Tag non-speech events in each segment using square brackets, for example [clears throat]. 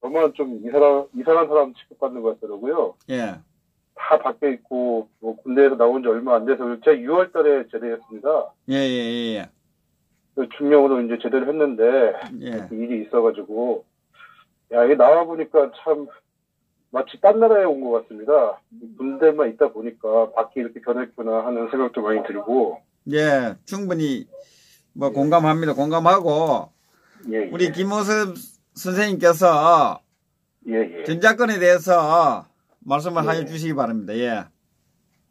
저만 좀 이상한, 이상한 사람 취급받는 것 같더라고요. 예. 다 밖에 있고, 뭐 군대에서 나온 지 얼마 안 돼서, 제가 6월 달에 제대했습니다. 예, 예, 예, 그 중령으로 이제 제대를 했는데, 예. 그 일이 있어가지고, 야, 이게 나와보니까 참, 마치 딴 나라에 온 것 같습니다. 군대만 있다 보니까 밖이 이렇게 변했구나 하는 생각도 많이 들고, 예, 충분히 뭐 공감합니다. 공감하고 예, 예. 우리 김호섭 선생님께서 예, 예. 전작권에 대해서 말씀을 예. 해 주시기 바랍니다. 예.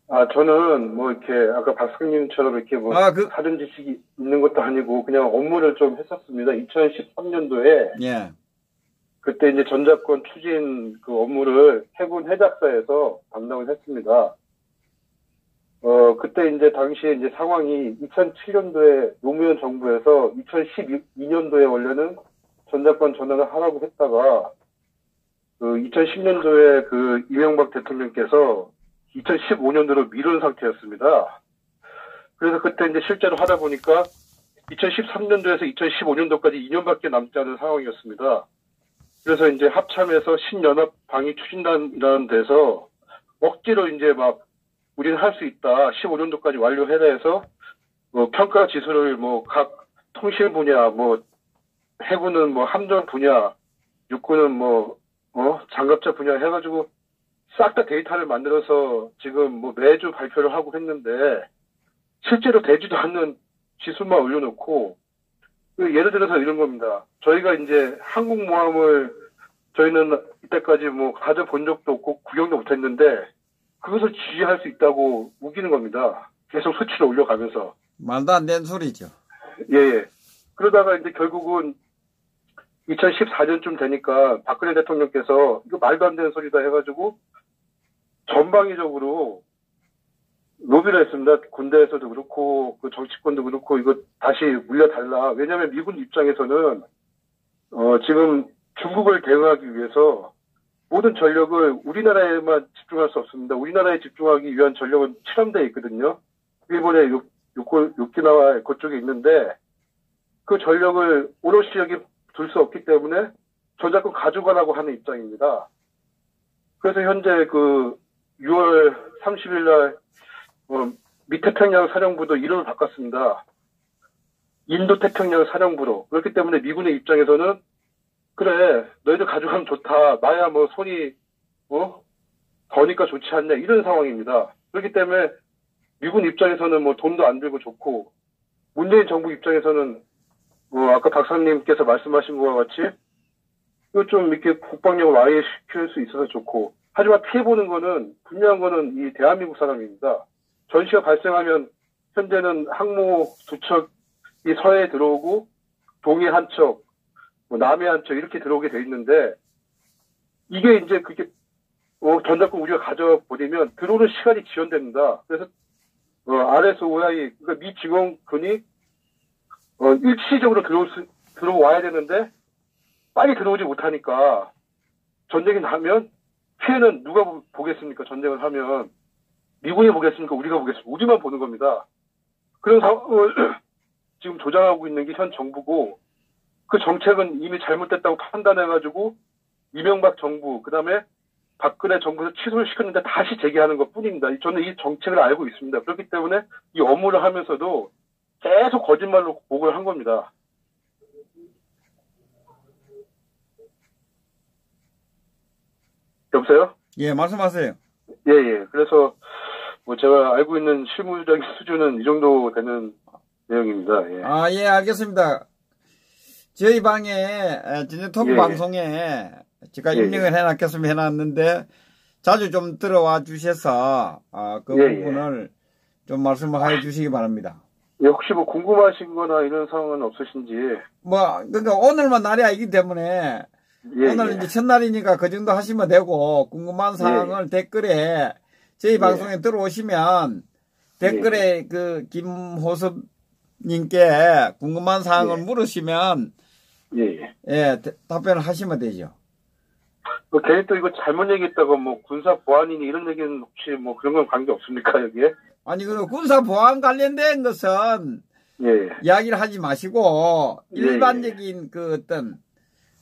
아, 저는 뭐 이렇게 아까 박사님처럼 이렇게 뭐 아, 그- 사전 지식이 있는 것도 아니고 그냥 업무를 좀 했었습니다. 2013년도에 예. 그때 이제 전자권 추진 그 업무를 해군 해작사에서 담당을 했습니다. 어, 그때 이제 당시에 이제 상황이 2007년도에 노무현 정부에서 2012년도에 원래는 전자권 전환을 하라고 했다가 그 2010년도에 그 이명박 대통령께서 2015년도로 미룬 상태였습니다. 그래서 그때 이제 실제로 하다 보니까 2013년도에서 2015년도까지 2년밖에 남지 않은 상황이었습니다. 그래서 이제 합참에서 신연합 방위 추진단이라는 데서 억지로 이제 막 우리는 할 수 있다. 15년도까지 완료해라 해서 뭐 평가 지수를 뭐 각 통실 분야 뭐 해군은 뭐 함정 분야 육군은 뭐 어, 장갑차 분야 해가지고 싹 다 데이터를 만들어서 지금 뭐 매주 발표를 하고 했는데 실제로 되지도 않는 지수만 올려놓고 그 예를 들어서 이런 겁니다. 저희가 이제 항공모함을 저희는 이때까지 뭐 가져본 적도 없고 구경도 못했는데 그것을 지휘할 수 있다고 우기는 겁니다. 계속 수치를 올려가면서. 말도 안 되는 소리죠. 예, 예. 그러다가 이제 결국은 2014년쯤 되니까 박근혜 대통령께서 이거 말도 안 되는 소리다 해가지고 전방위적으로 로비를 했습니다. 군대에서도 그렇고 그 정치권도 그렇고 이거 다시 물려달라. 왜냐하면 미군 입장에서는 어 지금 중국을 대응하기 위해서 모든 전력을 우리나라에만 집중할 수 없습니다. 우리나라에 집중하기 위한 전력은 칠함대에 있거든요. 일본의 요, 요코, 요키나와 그쪽에 있는데 그 전력을 오롯이 여기 둘 수 없기 때문에 저작권 가져가라고 하는 입장입니다. 그래서 현재 그 6월 30일 날 어, 미태평양 사령부도 이름을 바꿨습니다. 인도 태평양 사령부로. 그렇기 때문에 미군의 입장에서는 그래 너희들 가져가면 좋다. 나야 뭐 손이 어 더니까 좋지 않냐 이런 상황입니다. 그렇기 때문에 미군 입장에서는 뭐 돈도 안 들고 좋고 문재인 정부 입장에서는 뭐 아까 박사님께서 말씀하신 것과 같이 이거 좀 이렇게 국방력을 아예 시킬 수 있어서 좋고 하지만 피해보는 거는 분명한 거는 이 대한민국 사람입니다. 전시가 발생하면 현재는 항모 두 척이 서해에 들어오고 동해 한 척, 뭐 남해 한 척 이렇게 들어오게 돼 있는데 이게 이제 그게 어, 전작권 우리가 가져가 버리면 들어오는 시간이 지연됩니다. 그래서 어, RSOI 그러니까 미 직원군이 어, 일시적으로 들어올 수, 들어와야 되는데 빨리 들어오지 못하니까 전쟁이 나면 피해는 누가 보- 보겠습니까? 전쟁을 하면 미군이 보겠습니까? 우리가 보겠습니까? 우리만 보는 겁니다. 그런 상황을 [clears throat] 지금 조장하고 있는 게 현 정부고 그 정책은 이미 잘못됐다고 판단해가지고 이명박 정부 그다음에 박근혜 정부에서 취소를 시켰는데 다시 재개하는 것 뿐입니다. 저는 이 정책을 알고 있습니다. 그렇기 때문에 이 업무를 하면서도 계속 거짓말로 보고를 한 겁니다. 여보세요? 예, 말씀하세요. 예, 예. 그래서 뭐 제가 알고 있는 실무적인 [laughs] 수준은 이 정도 되는 내용입니다. 예. 아, 예, 알겠습니다. 저희 방에, 진짜 토크 예, 예. 방송에 제가 예, 입력을 해놨겠으면 해놨는데, 자주 좀 들어와 주셔서, 아, 그 예, 예. 부분을 좀 말씀을 해 주시기 바랍니다. 예, 혹시 뭐 궁금하신 거나 이런 상황은 없으신지. 뭐, 그러니까 오늘만 날이 아니기 때문에, 예, 오늘 예. 이제 첫날이니까 그 정도 하시면 되고, 궁금한 사항을 댓글에, 저희 예. 방송에 들어오시면, 댓글에 그, 김호섭 님께 궁금한 사항을 예. 물으시면, 예, 예. 예, 대- 답변을 하시면 되죠. 뭐 괜히 또 이거 잘못 얘기했다고 뭐 군사 보안이니 이런 얘기는 혹시 뭐 그런 건 관계 없습니까, 여기에? 아니, 그 군사 보안 관련된 것은 예, 예. 이야기를 하지 마시고, 예, 일반적인 그 어떤,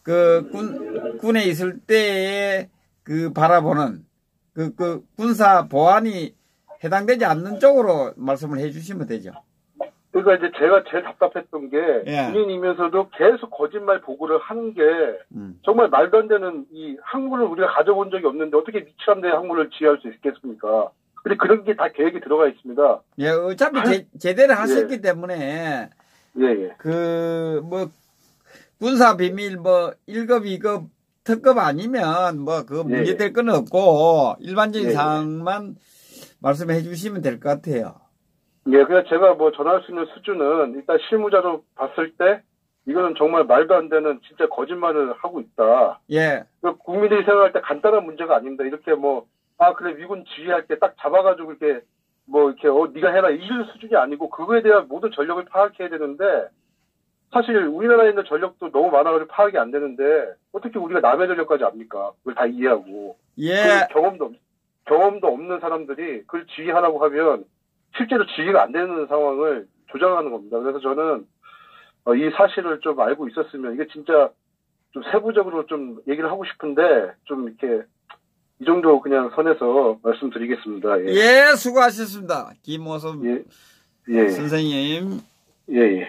그 군, 군에 있을 때에 그 바라보는 그, 그 군사 보안이 해당되지 않는 쪽으로 말씀을 해 주시면 되죠. 그러니까 이제 제가 제일 답답했던 게 예. 군인이면서도 계속 거짓말 보고를 하는 게 음. 정말 말도 안 되는 이 항구를 우리가 가져본 적이 없는데 어떻게 미치람대 항구를 지휘할 수 있겠습니까? 근데 그런 게 다 계획이 들어가 있습니다. 예, 어차피 제, 제대로 하셨기 때문에 예, 예. 그뭐 군사 비밀 뭐 1급, 2급 특급 아니면 뭐그 예, 문제될 건 없고 일반적인 예, 예. 사항만 말씀해 주시면 될 것 같아요. 예, 그냥 제가 뭐 전할 수 있는 수준은 일단 실무자로 봤을 때 이거는 정말 말도 안 되는 진짜 거짓말을 하고 있다. 예. 그 국민들이 생각할 때 간단한 문제가 아닙니다. 이렇게 뭐, 아, 그래, 미군 지휘할 때 딱 잡아가지고 이렇게, 뭐, 이렇게, 어, 네가 해라. 이럴 수준이 아니고, 그거에 대한 모든 전력을 파악해야 되는데, 사실 우리나라에 있는 전력도 너무 많아가지고 파악이 안 되는데, 어떻게 우리가 남의 전력까지 압니까? 그걸 다 이해하고. 예. 그 경험도, 없- 경험도 없는 사람들이 그걸 지휘하라고 하면, 실제로 지휘가 안 되는 상황을 조장하는 겁니다. 그래서 저는, 어, 이 사실을 좀 알고 있었으면, 이게 진짜 좀 세부적으로 좀 얘기를 하고 싶은데, 좀 이렇게, 이 정도 그냥 선에서 말씀드리겠습니다. 예. 예, 수고하셨습니다. 김호섭 예. 예. 선생님. 예. 예.